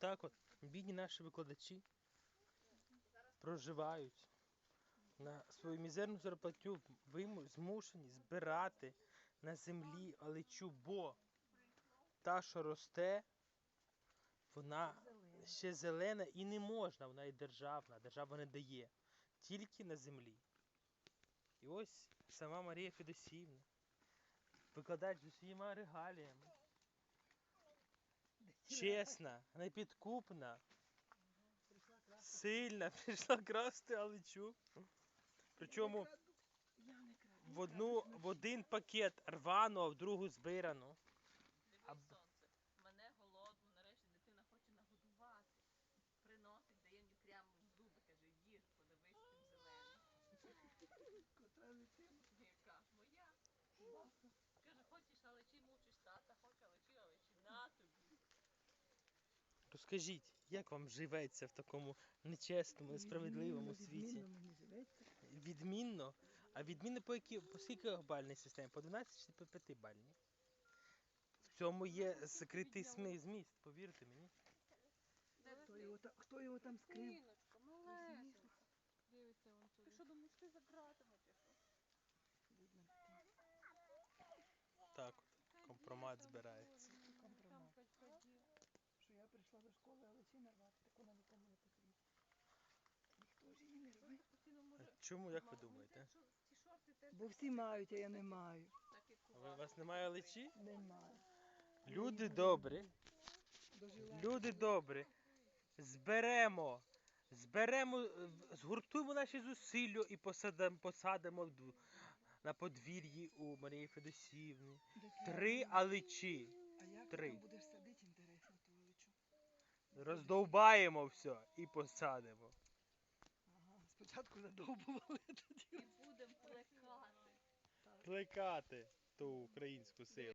так от бідні наші викладачі проживають на свою мізерну зарплатню, виму- змушені збирати на землі алечу, бо та, що росте, вона ще зелена і не можна, вона і державна, держава не дає. Тільки на землі. І ось сама Марія Федосіївна, викладач з усіма регаліями. Чесна, непідкупна, сильна, прийшла красти Аличу. Причому в, одну, в один пакет рвану, а в другу збирану. Розкажіть, як вам живеться в такому нечесному, несправедливому світі? Відмінно. А відмінно по які по скільки бальній системі? По 12 чи по 5 бальній? В цьому є закритий смі- зміст, повірте мені. Хто його, та- хто його там скрив? Ніночка, малесенька. Дивиться вон туди. Що думаєш, ти за ґратами чи що? Так от, компромат збирається. Я школи, але чи не рвати, так вона нікому не потрібна. Ніхто ж її не рве. А Чому, як ви думаєте? Бо всі мають, а я не маю. А ви, у вас немає личі? Немає. Люди добрі, Дожила. люди добрі. Зберемо, зберемо, е, в- згуртуємо наші зусилля і посадимо, посадимо ду- на подвір'ї у Марії Федосіївни. Три аличі. А як три. ти там будеш садити, інтересно? Роздовбаємо все і посадимо. Ага, спочатку задовбували тоді. і будемо плекати. Плекати ту українську силу.